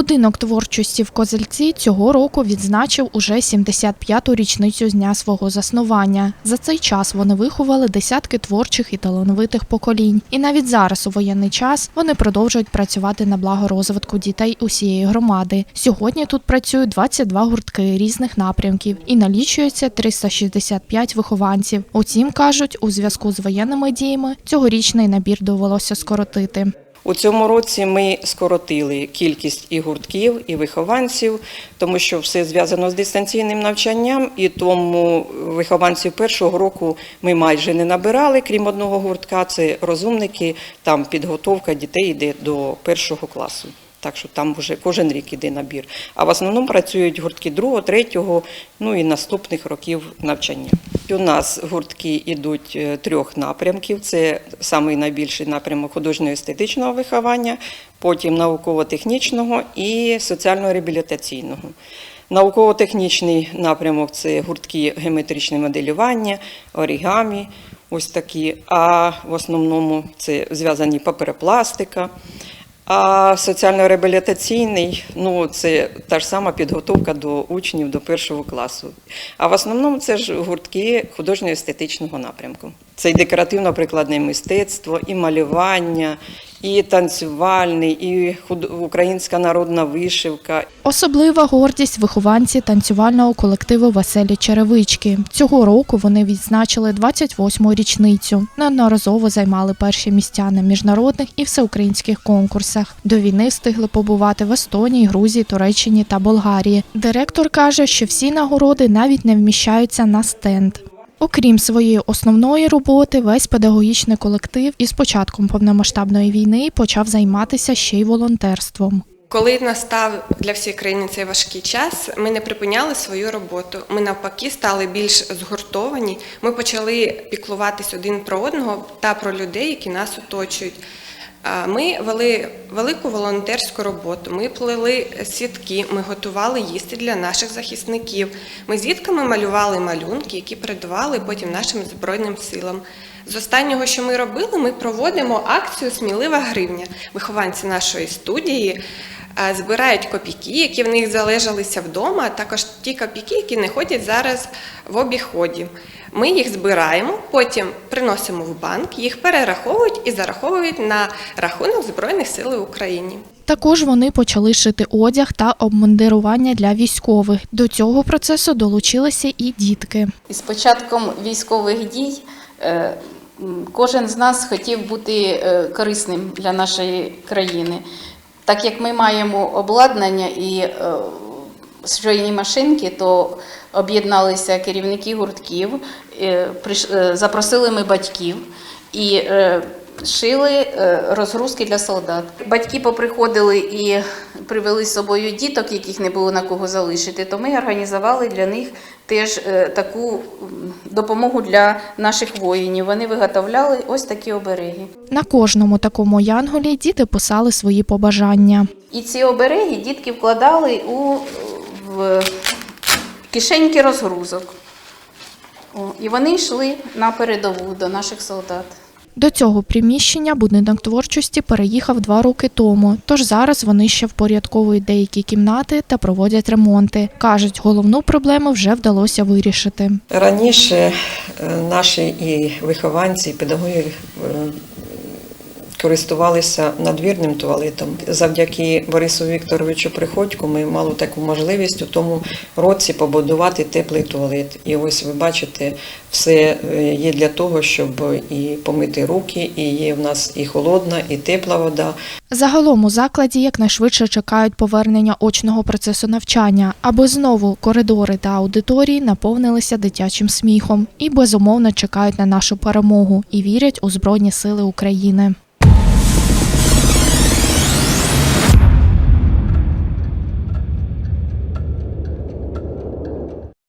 Будинок творчості в Козельці цього року відзначив уже 75-ту річницю з дня свого заснування. За цей час вони виховали десятки творчих і талановитих поколінь. І навіть зараз, у воєнний час, вони продовжують працювати на благо розвитку дітей усієї громади. Сьогодні тут працюють 22 гуртки різних напрямків і налічується 365 вихованців. Утім, кажуть, у зв'язку з воєнними діями цьогорічний набір довелося скоротити. У цьому році ми скоротили кількість і гуртків, і вихованців, тому що все зв'язано з дистанційним навчанням, і тому вихованців першого року ми майже не набирали, крім одного гуртка. Це розумники, там підготовка дітей йде до першого класу. Так що там вже кожен рік іде набір. А в основному працюють гуртки другого, третього, ну і наступних років навчання. У нас гуртки йдуть е, трьох напрямків. Це самий найбільший напрямок художньо-естетичного виховання, потім науково-технічного і соціально-реабілітаційного. Науково-технічний напрямок це гуртки геометричне моделювання, орігамі, ось такі. А в основному це зв'язані паперопластика. А соціально-реабілітаційний ну це та ж сама підготовка до учнів до першого класу. А в основному це ж гуртки художньо-естетичного напрямку. Це і декоративно-прикладне мистецтво, і малювання, і танцювальний, і українська народна вишивка, Особлива гордість вихованці танцювального колективу Веселі Черевички. Цього року вони відзначили 28-му річницю. Неодноразово займали перші місця на міжнародних і всеукраїнських конкурсах. До війни встигли побувати в Естонії, Грузії, Туреччині та Болгарії. Директор каже, що всі нагороди навіть не вміщаються на стенд. Окрім своєї основної роботи, весь педагогічний колектив із початком повномасштабної війни почав займатися ще й волонтерством. Коли настав для всієї країни цей важкий час, ми не припиняли свою роботу. Ми навпаки стали більш згуртовані. Ми почали піклуватись один про одного та про людей, які нас оточують. Ми вели велику волонтерську роботу. Ми плели сітки, ми готували їсти для наших захисників. Ми з дітками малювали малюнки, які передавали потім нашим збройним силам. З останнього, що ми робили, ми проводимо акцію Смілива гривня. Вихованці нашої студії збирають копійки, які в них залежалися вдома, а також ті копійки, які не ходять зараз в обіході. Ми їх збираємо, потім приносимо в банк, їх перераховують і зараховують на рахунок Збройних сил України. Також вони почали шити одяг та обмундирування для військових. До цього процесу долучилися і дітки. І з початком військових дій е, кожен з нас хотів бути е, корисним для нашої країни. Так як ми маємо обладнання і е, швейні машинки, то об'єдналися керівники гуртків, е, приш- е, запросили ми батьків. І е, шили е, розгрузки для солдат. Батьки поприходили і привели з собою діток, яких не було на кого залишити, то ми організували для них теж е, таку допомогу для наших воїнів. Вони виготовляли ось такі обереги. На кожному такому янголі діти писали свої побажання. І ці обереги дітки вкладали у в кишеньки розгрузок. О, і вони йшли на передову до наших солдат. До цього приміщення будинок творчості переїхав два роки тому. Тож зараз вони ще впорядковують деякі кімнати та проводять ремонти. кажуть, головну проблему вже вдалося вирішити. Раніше е, наші і вихованці, і педагоги е, користувалися надвірним туалетом. Завдяки Борису Вікторовичу Приходьку ми мали таку можливість у тому році побудувати теплий туалет. І ось ви бачите, все е, є для того, щоб і помити руки, і є в нас і холодна, і тепла вода. Загалом у закладі якнайшвидше чекають повернення очного процесу навчання, аби знову коридори та аудиторії наповнилися дитячим сміхом і безумовно чекають на нашу перемогу і вірять у Збройні Сили України.